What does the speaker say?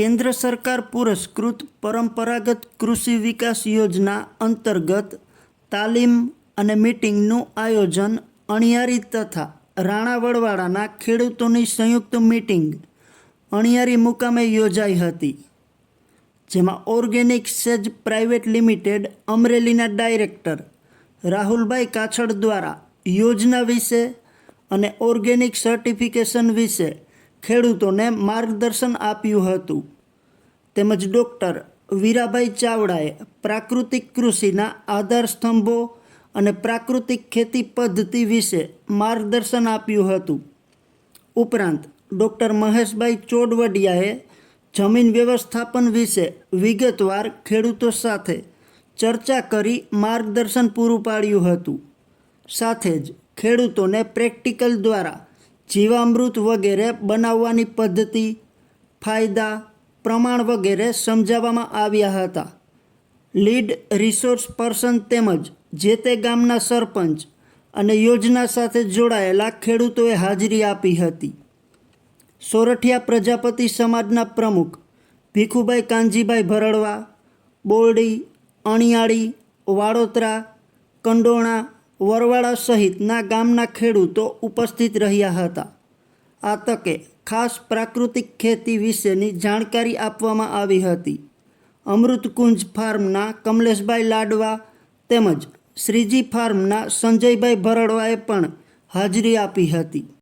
કેન્દ્ર સરકાર પુરસ્કૃત પરંપરાગત કૃષિ વિકાસ યોજના અંતર્ગત તાલીમ અને મીટિંગનું આયોજન અણિયારી તથા રાણાવડવાડાના ખેડૂતોની સંયુક્ત મીટિંગ અણિયારી મુકામે યોજાઈ હતી, જેમાં ઓર્ગેનિક સેજ પ્રાઇવેટ લિમિટેડ અમરેલીના ડાયરેક્ટર રાહુલભાઈ કાછડ દ્વારા યોજના વિશે અને ઓર્ગેનિક સર્ટિફિકેશન વિશે ખેડૂતોને માર્ગદર્શન આપ્યું હતું. તેમજ ડૉક્ટર વીરાભાઈ ચાવડાએ પ્રાકૃતિક કૃષિના આધાર સ્તંભો અને પ્રાકૃતિક ખેતી પદ્ધતિ વિશે માર્ગદર્શન આપ્યું હતું. ઉપરાંત ડૉક્ટર મહેશભાઈ ચોડવડિયાએ જમીન વ્યવસ્થાપન વિશે વિગતવાર ખેડૂતો સાથે ચર્ચા કરી માર્ગદર્શન પૂરું પાડ્યું હતું. સાથે જ ખેડૂતોને પ્રેક્ટિકલ દ્વારા જીવામૃત વગેરે બનાવવાની પદ્ધતિ, ફાયદા, પ્રમાણ વગેરે સમજાવવામાં આવ્યા હતા. લીડ રિસોર્સ પર્સન તેમજ જે તે ગામના સરપંચ અને યોજના સાથે જોડાયેલા ખેડૂતોએ હાજરી આપી હતી. સોરઠિયા પ્રજાપતિ સમાજના પ્રમુખ ભીખુભાઈ કાનજીભાઈ ભરડવા, બોરડી, અણિયાળી, વાડોતરા, કંડોણા વરવાડા સહિતના ગામના ખેડૂતો ઉપસ્થિત રહ્યા હતા. આ તકે ખાસ પ્રાકૃતિક ખેતી વિશેની જાણકારી આપવામાં આવી હતી. અમૃતકુંજ ફાર્મના કમલેશભાઈ લાડવા તેમજ શ્રીજી ફાર્મના સંજયભાઈ ભરડવાએ પણ હાજરી આપી હતી.